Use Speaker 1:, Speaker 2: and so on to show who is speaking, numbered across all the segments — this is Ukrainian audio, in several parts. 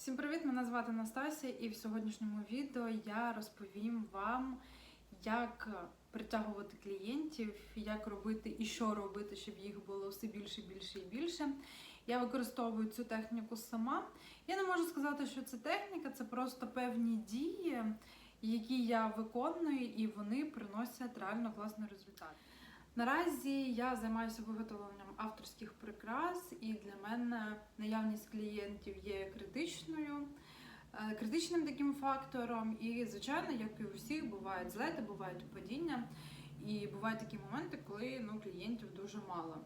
Speaker 1: Всім привіт! Мене звати Настасія, і в сьогоднішньому відео я розповім вам, як притягувати клієнтів, як робити і що робити, щоб їх було все більше, більше і більше. Я використовую цю техніку сама. Я не можу сказати, що це техніка, це просто певні дії, які я виконую, і вони приносять реально класний результат. Наразі я займаюся виготовленням авторських прикрас, і для мене наявність клієнтів є критичною, е, критичним таким фактором. І, звичайно, як і у всіх, бувають злети, бувають падіння. І бувають такі моменти, коли ну, клієнтів дуже мало.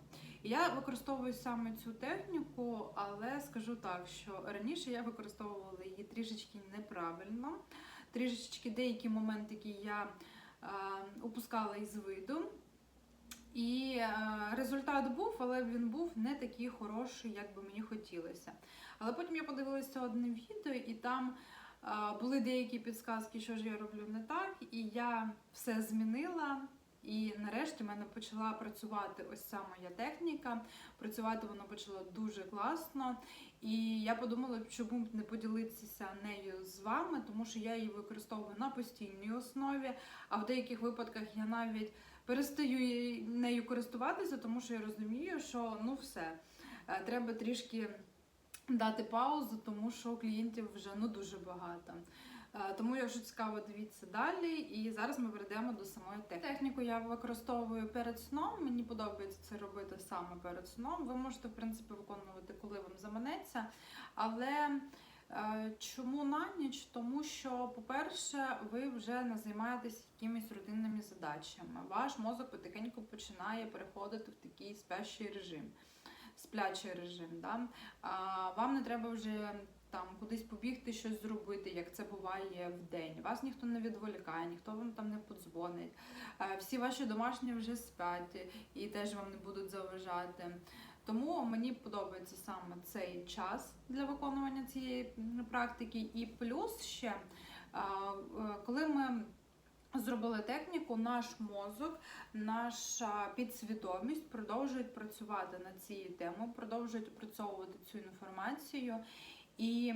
Speaker 1: Я використовую саме цю техніку, але скажу так, що раніше я використовувала її трішечки неправильно, трішечки деякі моментики я е, упускала із виду. І е, результат був, але він був не такий хороший, як би мені хотілося. Але потім я подивилася одне відео, і там е, були деякі підсказки, що ж я роблю не так, і я все змінила. І нарешті в мене почала працювати ось ця моя техніка. Працювати вона почала дуже класно. І я подумала, чому б не поділитися нею з вами, тому що я її використовую на постійній основі, а в деяких випадках я навіть перестаю нею користуватися, тому що я розумію, що ну все, е, треба трішки дати паузу, тому що клієнтів вже ну дуже багато. Е, Тому, якщо цікаво, дивіться далі. І зараз ми перейдемо до самої техніки. Техніку я використовую перед сном. Мені подобається це робити саме перед сном. Ви можете, в принципі, виконувати, коли вам заманеться. Але чому на ніч? Тому що, по-перше, ви вже не займаєтесь якимись рутинними задачами. Ваш мозок потихеньку починає переходити в такий спящий режим, сплячий режим. Да? Вам не треба вже там кудись побігти, щось зробити, як це буває в день. Вас ніхто не відволікає, ніхто вам там не подзвонить. Е, Всі ваші домашні вже спять і теж вам не будуть заважати. Тому мені подобається саме цей час для виконування цієї практики. І плюс ще, е, е, коли ми зробили техніку, наш мозок, наша підсвідомість продовжують працювати над цією темою, продовжують опрацьовувати цю інформацію. І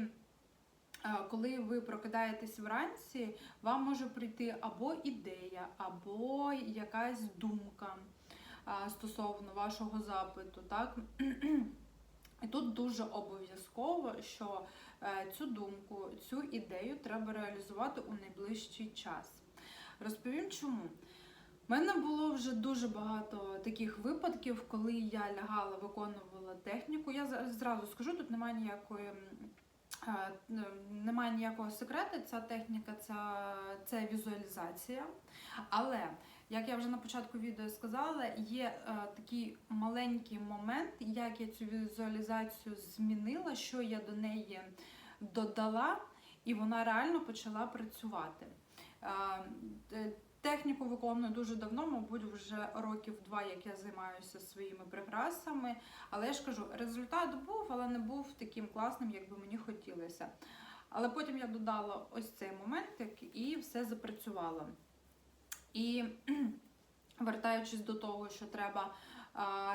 Speaker 1: е, коли ви прокидаєтесь вранці, вам може прийти або ідея, або якась думка стосовно вашого запиту. Так? І тут дуже обов'язково, що е, цю думку, цю ідею треба реалізувати у найближчий час. Розповім чому. У мене було вже дуже багато таких випадків, коли я лягала, виконувала техніку. Я зразу скажу, тут немає ніякої. Немає ніякого секрету, ця техніка це, це візуалізація. Але, як я вже на початку відео сказала, є е, такий маленький момент, як я цю візуалізацію змінила, що я до неї додала, і вона реально почала працювати. Е, е, Техніку виконую дуже давно, мабуть, вже років два, як я займаюся своїми прикрасами. Але я ж кажу, результат був, але не був таким класним, як би мені хотілося. Але потім я додала ось цей моментик і все запрацювало. І вертаючись до того, що треба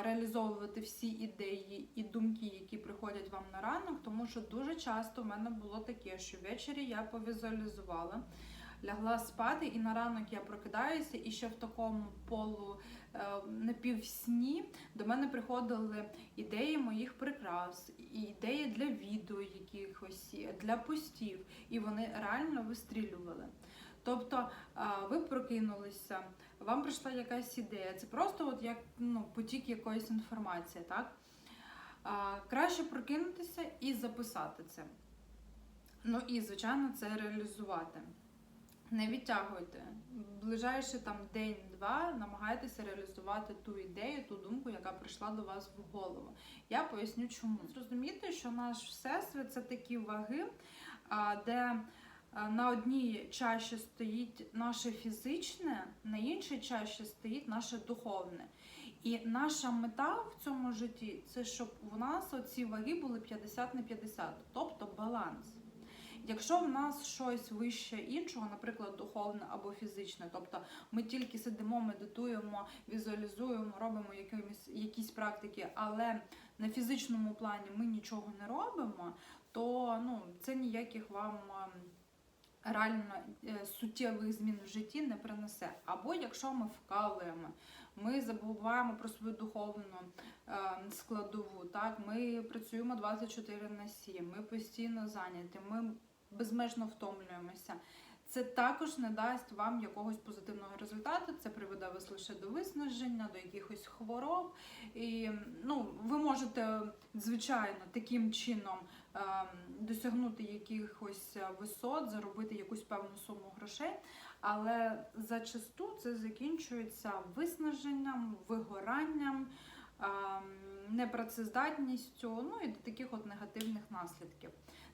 Speaker 1: реалізовувати всі ідеї і думки, які приходять вам на ранок, тому що дуже часто в мене було таке, що ввечері я повізуалізувала, лягла спати, і на ранок я прокидаюся, і ще в такому полу е, напівсні до мене приходили ідеї моїх прикрас, і ідеї для відео якихось, для постів, і вони реально вистрілювали. Тобто ви прокинулися, вам прийшла якась ідея. Це просто от як ну, потік якоїсь інформації, так? Краще прокинутися і записати це. Ну і, звичайно, це реалізувати. Не відтягуйте. Ближайший там день-два намагайтеся реалізувати ту ідею, ту думку, яка прийшла до вас в голову. Я поясню, чому. Зрозуміти, що наш всесвіт це такі ваги, де на одній чаші стоїть наше фізичне, на іншій чаші стоїть наше духовне. І наша мета в цьому житті це щоб у нас оці ваги були 50 на 50, тобто баланс. Якщо в нас щось вище іншого, наприклад, духовне або фізичне, тобто ми тільки сидимо, медитуємо, візуалізуємо, робимо якимось, якісь практики, але на фізичному плані ми нічого не робимо, то ну, це ніяких вам ем, реально е, суттєвих змін в житті не принесе. Або якщо ми вкалуємо, ми забуваємо про свою духовну е, складову, так, ми працюємо 24 на 7, ми постійно зайняті, ми безмежно втомлюємося. Це також не дасть вам якогось позитивного результату. Це приведе вас лише до виснаження, до якихось хвороб. І ну, ви можете, звичайно, таким чином досягнути якихось висот, заробити якусь певну суму грошей, але зачасту це закінчується виснаженням, вигоранням, ем, непрацездатністю, ну і до таких от негативних наслідків.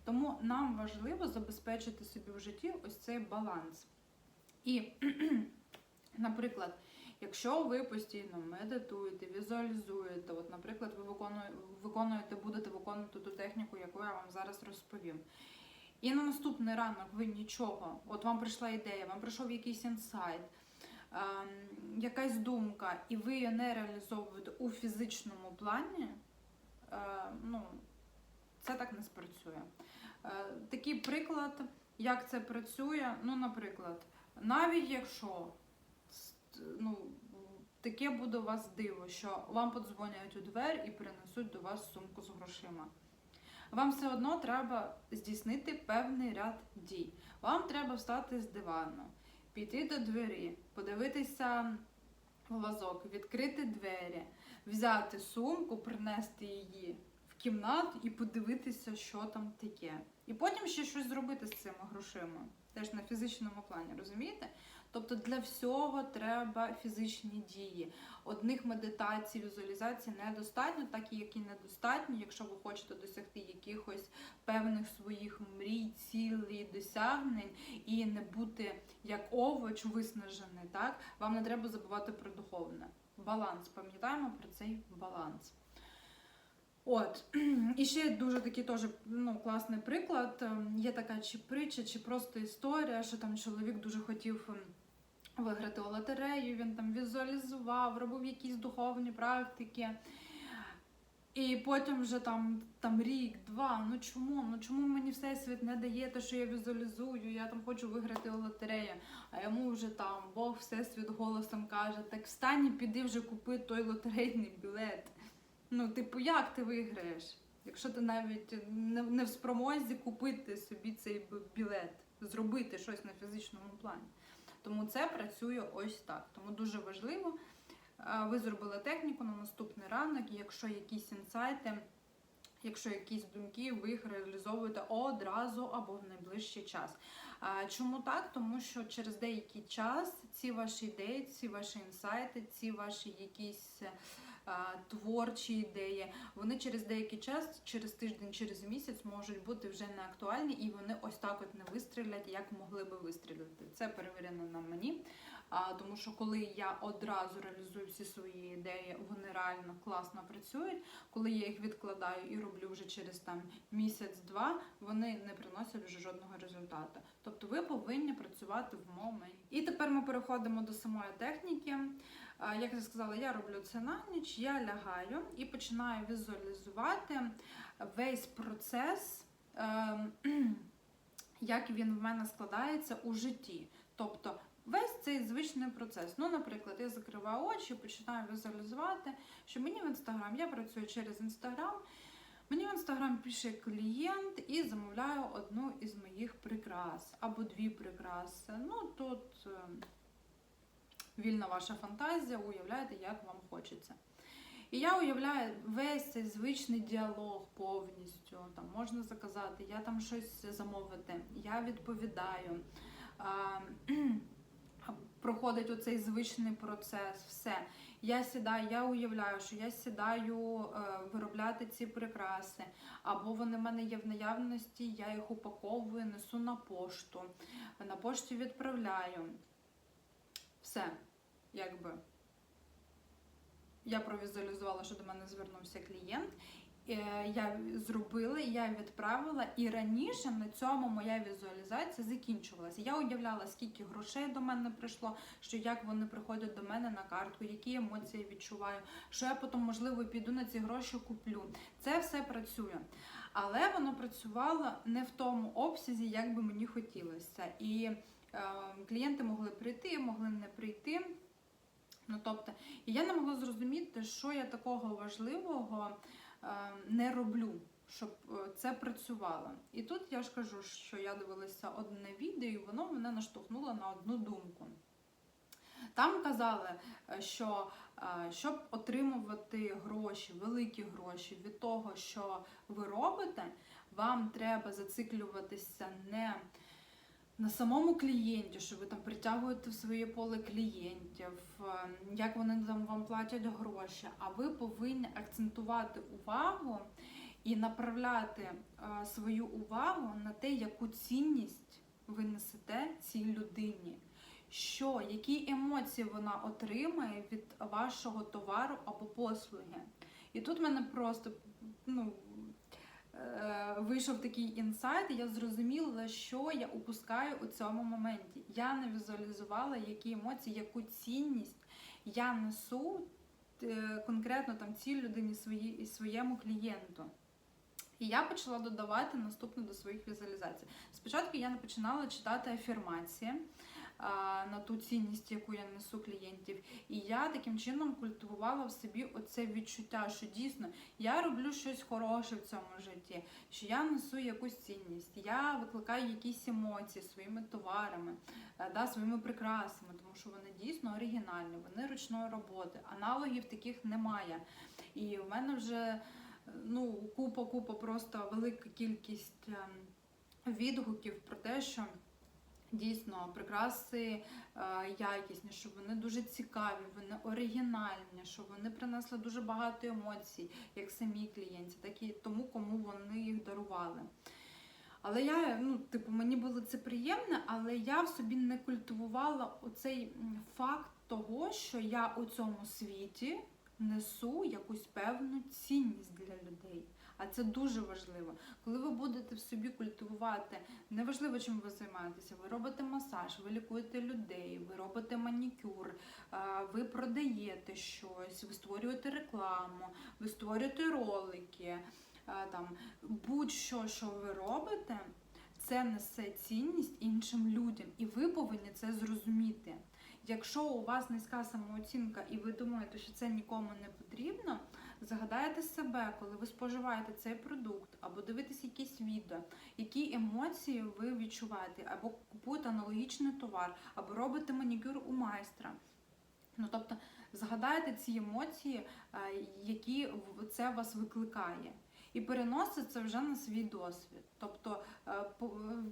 Speaker 1: Тому нам важливо забезпечити собі в житті ось цей баланс. І, наприклад, якщо ви постійно медитуєте, візуалізуєте, от, наприклад, ви виконуєте, будете виконувати ту техніку, яку я вам зараз розповім. І на наступний ранок ви нічого, от вам прийшла ідея, вам прийшов якийсь інсайт, ем, якась думка, і ви її не реалізовуєте у фізичному плані, е, ну, це так не спрацює. Е, такий приклад, як це працює, ну, наприклад, навіть якщо ну, таке буде у вас диво, що вам подзвонять у двері і принесуть до вас сумку з грошима. Вам все одно треба здійснити певний ряд дій. Вам треба встати з дивану, піти до двері, подивитися в лазок, відкрити двері, взяти сумку, принести її в кімнату і подивитися, що там таке. І потім ще щось зробити з цими грошима, теж на фізичному плані, розумієте? Тобто для всього треба фізичні дії. Одних медитацій, візуалізацій недостатньо, так і як і недостатньо, якщо ви хочете досягти якихось певних своїх мрій, цілей, досягнень і не бути як овоч виснажений, так вам не треба забувати про духовне. Баланс. Пам'ятаємо про цей баланс. От, і ще дуже такий теж ну, класний приклад. Ем, Є така чи притча, чи просто історія, що там чоловік дуже хотів ем, виграти у лотерею, він там візуалізував, робив якісь духовні практики. І потім вже там там рік, два. Ну чому? Ну чому мені всесвіт не дає те, що я візуалізую? Я там хочу виграти у лотерею. А йому вже там Бог всесвіт голосом каже: так встань і піди вже купи той лотерейний білет. Ну, типу, як ти виграєш? Якщо ти навіть не, не в спромозі купити собі цей білет, зробити щось на фізичному плані. Тому це працює ось так. Тому дуже важливо. Ви зробили техніку на наступний ранок, якщо якісь інсайти, якщо якісь думки, ви їх реалізовуєте одразу або в найближчий час. Чому так? Тому що через деякий час ці ваші ідеї, ці ваші інсайти, ці ваші якісь творчі ідеї, вони через деякий час, через тиждень, через місяць можуть бути вже не актуальні, і вони ось так от не вистрілять, як могли би вистрілити. Це перевірено на мені. А, Тому що коли я одразу реалізую всі свої ідеї, вони реально класно працюють. Коли я їх відкладаю і роблю вже через там місяць-два, вони не приносять вже жодного результату. Тобто ви повинні працювати в моменті. І тепер ми переходимо до самої техніки. Як я сказала, я роблю це на ніч, я лягаю і починаю візуалізувати весь процес, ем, як він в мене складається у житті. Тобто весь цей звичний процес. Ну, наприклад, я закриваю очі, починаю візуалізувати, що мені в інстаграм, я працюю через інстаграм. Мені в інстаграм пише клієнт і замовляю одну із моїх прикрас або дві прикраси. Ну тут ем, вільна ваша фантазія, уявляєте, як вам хочеться. І я уявляю весь цей звичний діалог повністю. Там можна заказати, я там щось замовити, я відповідаю. А, Проходить оцей звичний процес, все. Я сідаю, я уявляю, що я сідаю е, виробляти ці прикраси, або вони в мене є в наявності, я їх упаковую, несу на пошту, на пошті відправляю. Все якби я провізуалізувала, що до мене звернувся клієнт. Е, я зробила, я відправила, і раніше на цьому моя візуалізація закінчувалася. Я уявляла, скільки грошей до мене прийшло, що як вони приходять до мене на картку, які емоції відчуваю, що я потім, можливо, піду на ці гроші куплю. Це все працює. Але воно працювало не в тому обсязі, як би мені хотілося. І е, клієнти могли прийти, могли не прийти. Ну, тобто, і я не могла зрозуміти, що я такого важливого не роблю, щоб е, це працювало. І тут я ж кажу, що я дивилася одне відео, і воно мене наштовхнуло на одну думку. Там казали, е, що е, щоб отримувати гроші, великі гроші від того, що ви робите, вам треба зациклюватися не на самому клієнті, що ви там притягуєте в своє поле клієнтів, е, як вони там вам платять гроші, а ви повинні акцентувати увагу і направляти е, свою увагу на те, яку цінність ви несете цій людині. Що, які емоції вона отримає від вашого товару або послуги. І тут мене просто ну, вийшов такий інсайт, і я зрозуміла, що я упускаю у цьому моменті. Я не візуалізувала, які емоції, яку цінність я несу е, конкретно там цій людині свої, і своєму клієнту. І я почала додавати наступне до своїх візуалізацій. Спочатку я не починала читати афірмації на ту цінність, яку я несу клієнтів. І я таким чином культивувала в собі оце відчуття, що дійсно я роблю щось хороше в цьому житті, що я несу якусь цінність, я викликаю якісь емоції своїми товарами, е, да, своїми прикрасами, тому що вони дійсно оригінальні, вони ручної роботи. Аналогів таких немає. І в мене вже ну, купа-купа, просто велика кількість ем, відгуків про те, що дійсно прикраси е, якісні, що вони дуже цікаві, вони оригінальні, що вони принесли дуже багато емоцій, як самі клієнті, так і тому, кому вони їх дарували. Але я, ну, типу, мені було це приємне, але я в собі не культивувала оцей факт того, що я у цьому світі несу якусь певну цінність для людей. А це дуже важливо. Коли ви будете в собі культивувати, неважливо, чим ви займаєтеся, ви робите масаж, ви лікуєте людей, ви робите манікюр, ви продаєте щось, ви створюєте рекламу, ви створюєте ролики, там будь-що, що ви робите, це несе цінність іншим людям, і ви повинні це зрозуміти. Якщо у вас низька самооцінка і ви думаєте, що це нікому не потрібно, згадайте себе, коли ви споживаєте цей продукт, або дивитесь якісь відео, які емоції ви відчуваєте, або купуєте аналогічний товар, або робите манікюр у майстра. Ну тобто згадайте ці емоції, е, які це вас викликає. І переносите це вже на свій досвід. Тобто е, е,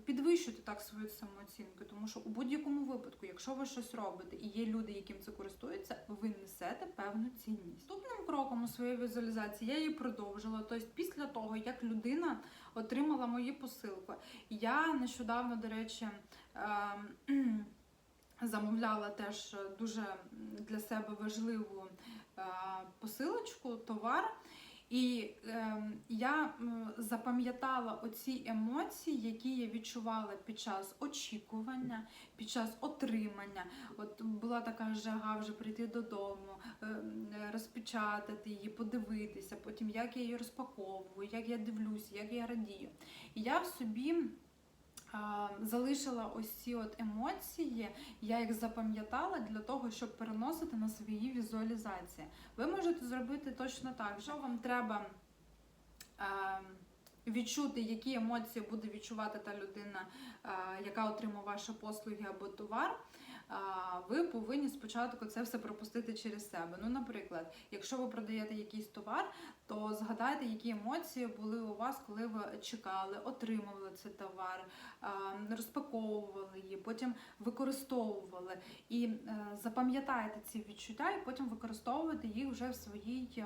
Speaker 1: підвищуйте так свою самооцінку, тому що у будь-якому випадку, якщо ви щось робите і є люди, яким це користуються, ви несете певну цінність. Наступним кроком у своїй візуалізації я її продовжила. Тобто, після того, як людина отримала мою посилку, я нещодавно, до речі, ем, замовляла теж дуже для себе важливу е, посилочку, товар. І е, я запам'ятала оці емоції, які я відчувала під час очікування, під час отримання. От була така жага вже прийти додому, е, розпечатати її, подивитися, потім як я її розпаковую, як я дивлюся, як я радію. І я в собі. Залишила ось ці от емоції, я їх запам'ятала для того, щоб переносити на свої візуалізації. Ви можете зробити точно так, що вам треба е, відчути, які емоції буде відчувати та людина, е, яка отримає ваші послуги або товар. е, Ви повинні спочатку це все пропустити через себе. Ну, наприклад, якщо ви продаєте якийсь товар, то згадайте, які емоції були у вас, коли ви чекали, отримували цей товар, е, розпаковували її, потім використовували. І запам'ятайте ці відчуття, і потім використовуйте їх вже в своїй.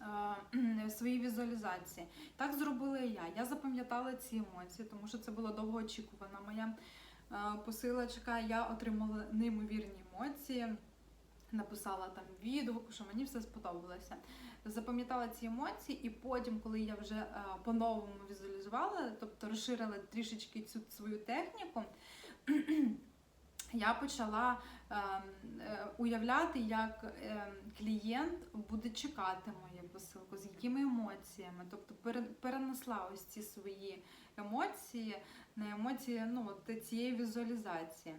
Speaker 1: Е, в своїй візуалізації. Так зробила і я. Я запам'ятала ці емоції, тому що це була довгоочікувана моя е, посилочка. Я отримала неймовірні емоції. написала там відгук, що мені все сподобалося. Запам'ятала ці емоції, і потім, коли я вже е, по-новому візуалізувала, тобто розширила трішечки цю свою техніку, я почала е, е, уявляти, як е, клієнт буде чекати мою посилку, з якими емоціями. Тобто пере- перенесла ось ці свої емоції на емоції ну, цієї візуалізації.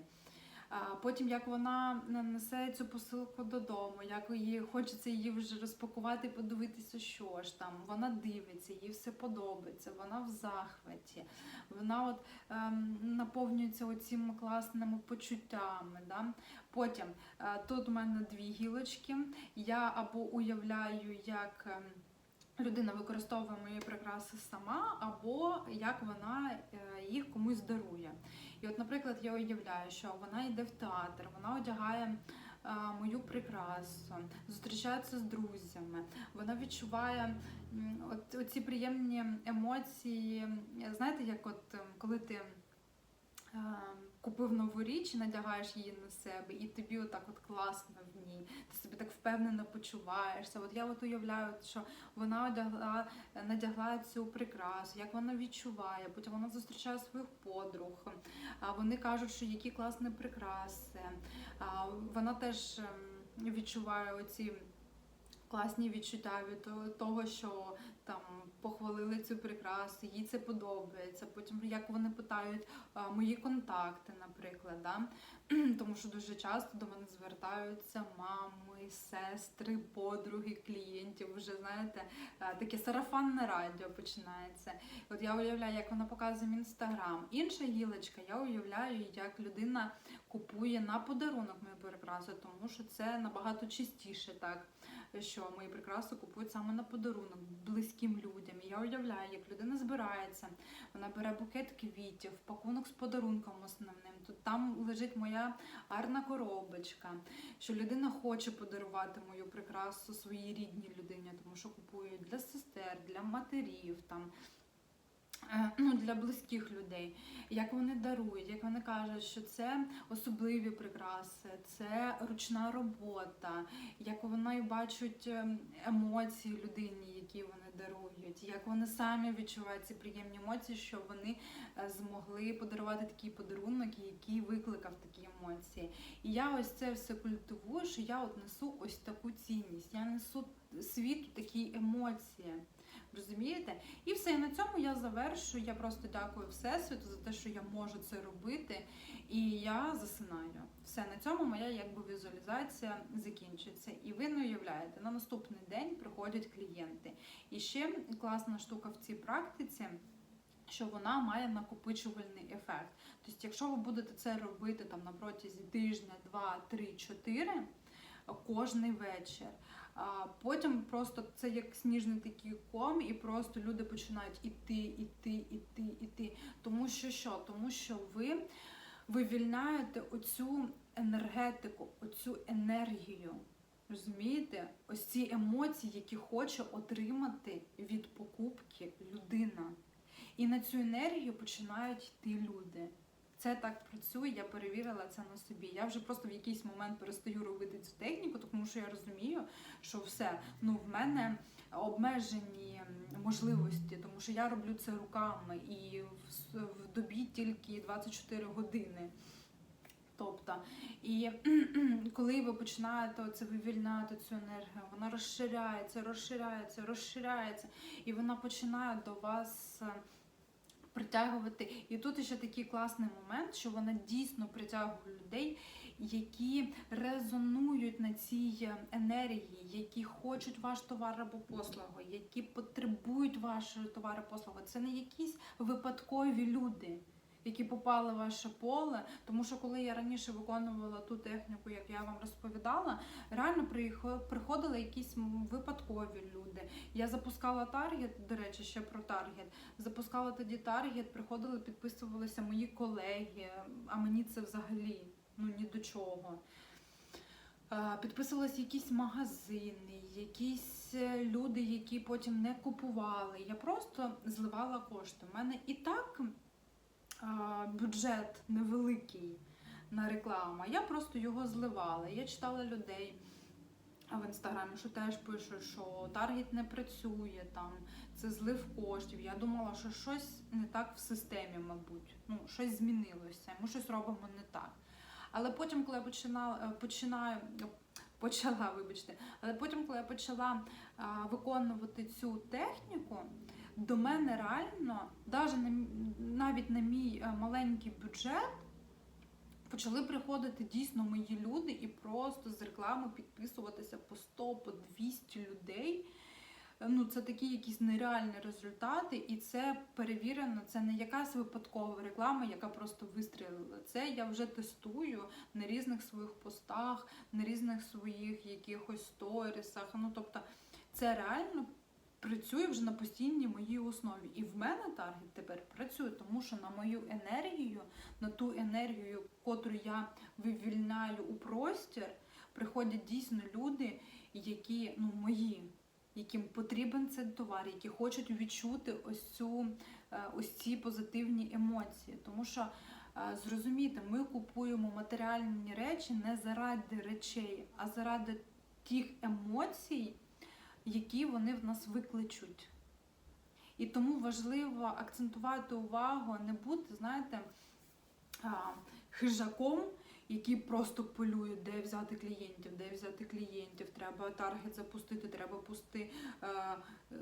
Speaker 1: Потім, як вона несе цю посилку додому, як їй хочеться її вже розпакувати, подивитися, що ж там. Вона дивиться, їй все подобається, вона в захваті, вона от ем, наповнюється оціми класними почуттями. Да? Потім е, тут у мене дві гілочки. Я або уявляю, як. Ем, Людина використовує мої прикраси сама, або як вона е, їх комусь дарує. І от, наприклад, я уявляю, що вона йде в театр, вона одягає е, мою прикрасу, зустрічається з друзями, вона відчуває от, оці приємні емоції. Знаєте, як от ем, коли ти е, купив нову річ і надягаєш її на себе, і тобі отак от класно в ній, ти себе так впевнено почуваєшся. От я от уявляю, що вона одягла, надягла цю прикрасу, як вона відчуває, потім вона зустрічає своїх подруг. Вони кажуть, що які класні прикраси. Вона теж ем, відчуває оці класні відчуття від того, що там похвалили цю прикрасу, їй це подобається. Потім як вони питають мої контакти, наприклад. Да? Тому що дуже часто до мене звертаються мами, сестри, подруги, клієнтів. Вже знаєте, таке сарафанне радіо починається. От я уявляю, як вона показує в інстаграм. Інша гілочка, я уявляю, як людина купує на подарунок мою прикрасу, тому що це набагато частіше так. Що мої прикраси купують саме на подарунок близьким людям. І я уявляю, як людина збирається, вона бере букет квітів, пакунок з подарунком основним. Тут там лежить моя гарна коробочка, що людина хоче подарувати мою прикрасу своїй рідній людині, тому що купують для сестер, для матерів, там, ну, для близьких людей. Як вони дарують, як вони кажуть, що це особливі прикраси, це ручна робота, як вони бачать ем, емоції людині, які вони дарують, як вони самі відчувають ці приємні емоції, що вони е, змогли подарувати такий подарунок, який викликав такі емоції. І я ось це все культивую, що я от несу ось таку цінність. Я несу світу такі емоції. Розумієте? І все, і на цьому я завершую. Я просто дякую Всесвіту за те, що я можу це робити. І я засинаю. Все, на цьому моя якби візуалізація закінчується. І ви не уявляєте, на наступний день приходять клієнти. І ще класна штука в цій практиці. Що вона має накопичувальний ефект. Тобто, якщо ви будете це робити там на протязі тижня, два, три, чотири кожний вечір, потім просто це як сніжний такий ком, і просто люди починають іти, іти, іти, іти. Тому що що? Тому що ви вивільняєте оцю енергетику, оцю енергію. Розумієте? Ось ці емоції, які хоче отримати від покупки людина. І на цю енергію починають йти люди. Це так працює, я перевірила це на собі. Я вже просто в якийсь момент перестаю робити цю техніку, тому що я розумію, що все, ну в мене обмежені можливості, тому що я роблю це руками і в, добі тільки 24 години. Тобто, і коли ви починаєте це вивільняти цю енергію, вона розширяється, розширяється, розширяється, і вона починає до вас притягувати. І тут ще такий класний момент, що вона дійсно притягує людей, які резонують на цій енергії, які хочуть ваш товар або послугу, які потребують вашої товару послуги. Це не якісь випадкові люди. Які попали в ваше поле, тому що коли я раніше виконувала ту техніку, як я вам розповідала, реально приходили якісь випадкові люди. Я запускала таргет, до речі, ще про таргет. Запускала тоді таргет, приходили, підписувалися мої колеги, а мені це взагалі ну ні до чого. Е, Підписувалися якісь магазини, якісь е, люди, які потім не купували. Я просто зливала кошти. У мене і так бюджет невеликий на рекламу. Я просто його зливала. Я читала людей. В інстаграмі, що теж пишуть, що таргет не працює, там це злив коштів. Я думала, що щось не так в системі, мабуть. Ну, щось змінилося, ми щось робимо не так. Але потім, коли я починала починаю, почала, вибачте, але потім, коли я почала а, виконувати цю техніку, до мене реально, навіть на, мій е, маленький бюджет, почали приходити дійсно мої люди і просто з реклами підписуватися по 100, по 200 людей. Ну, це такі якісь нереальні результати, і це перевірено. Це не якась випадкова реклама, яка просто вистрілила. Це я вже тестую на різних своїх постах, на різних своїх якихось сторісах. Ну тобто, це реально працює вже на постійній моїй основі. І в мене таргет тепер працює, тому що на мою енергію, на ту енергію, котру я вивільняю у простір, приходять дійсно люди, які ну мої. Яким потрібен цей товар, які хочуть відчути ось цю е, ось ці позитивні емоції. Тому що е, зрозумійте, ми купуємо матеріальні речі не заради речей, а заради тих емоцій, які вони в нас викличуть. І тому важливо акцентувати увагу, не бути, знаєте, хижаком, який просто полює, де взяти клієнтів, де взяти клієнтів, треба таргет запустити, треба пусти, е, е,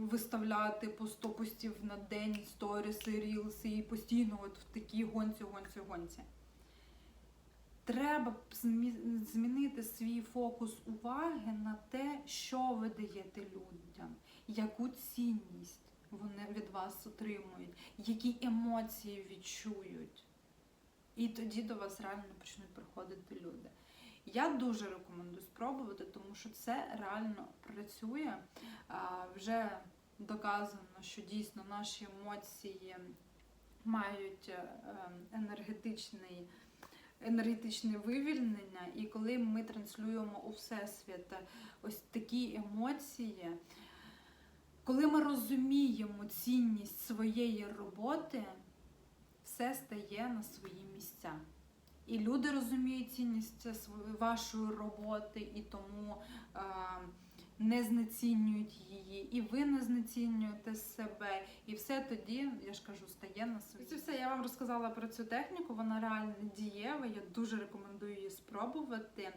Speaker 1: виставляти по 100 постів на день, сторіси, рілси, і постійно от в такій гонці, гонці, гонці. Треба змінити свій фокус уваги на те, що ви даєте людям, яку цінність вони від вас отримують, які емоції відчують. І тоді до вас реально почнуть приходити люди. Я дуже рекомендую спробувати, тому що це реально працює. Вже доказано, що дійсно наші емоції мають е, енергетичний, енергетичне вивільнення, і коли ми транслюємо у всесвіт ось такі емоції, коли ми розуміємо цінність своєї роботи, все стає на свої місця. І люди розуміють цінність вашої роботи, і тому е, не знецінюють її, і ви не знецінюєте себе. І все тоді, я ж кажу, стає на свої. Це все я вам розказала про цю техніку. Вона реально дієва. Я дуже рекомендую її спробувати.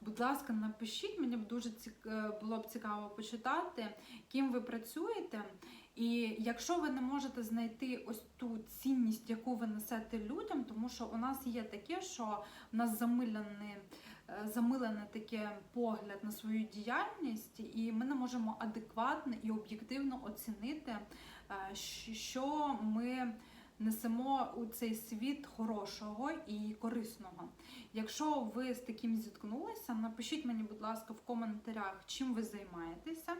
Speaker 1: Будь ласка, напишіть, мені б дуже е, було б цікаво почитати, ким ви працюєте. І якщо ви не можете знайти ось ту цінність, яку ви несете людям, тому що у нас є таке, що в нас замилений, е, замилене таке погляд на свою діяльність, і ми не можемо адекватно і об'єктивно оцінити, е, що ми несемо у цей світ хорошого і корисного. Якщо ви з таким зіткнулися, напишіть мені, будь ласка, в коментарях, чим ви займаєтеся.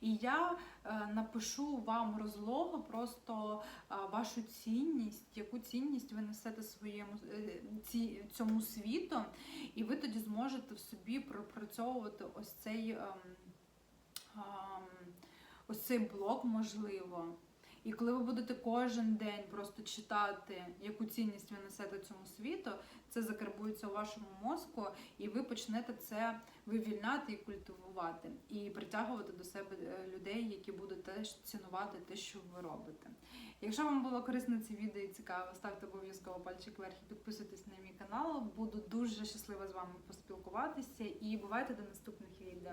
Speaker 1: І я е, напишу вам розлого просто е, вашу цінність, яку цінність ви несете своєму е, цьому світу, і ви тоді зможете в собі пропрацьовувати ось цей, ем, ем, ось цей блок, можливо. І коли ви будете кожен день просто читати, яку цінність ви несете цьому світу, це закарбується у вашому мозку, і ви почнете це вивільняти і культивувати, і притягувати до себе е, людей, які будуть теж цінувати те, що ви робите. Якщо вам було корисне це відео і цікаво, ставте обов'язково пальчик вверх і підписуйтесь на мій канал. Буду дуже щаслива з вами поспілкуватися і бувайте до наступних відео.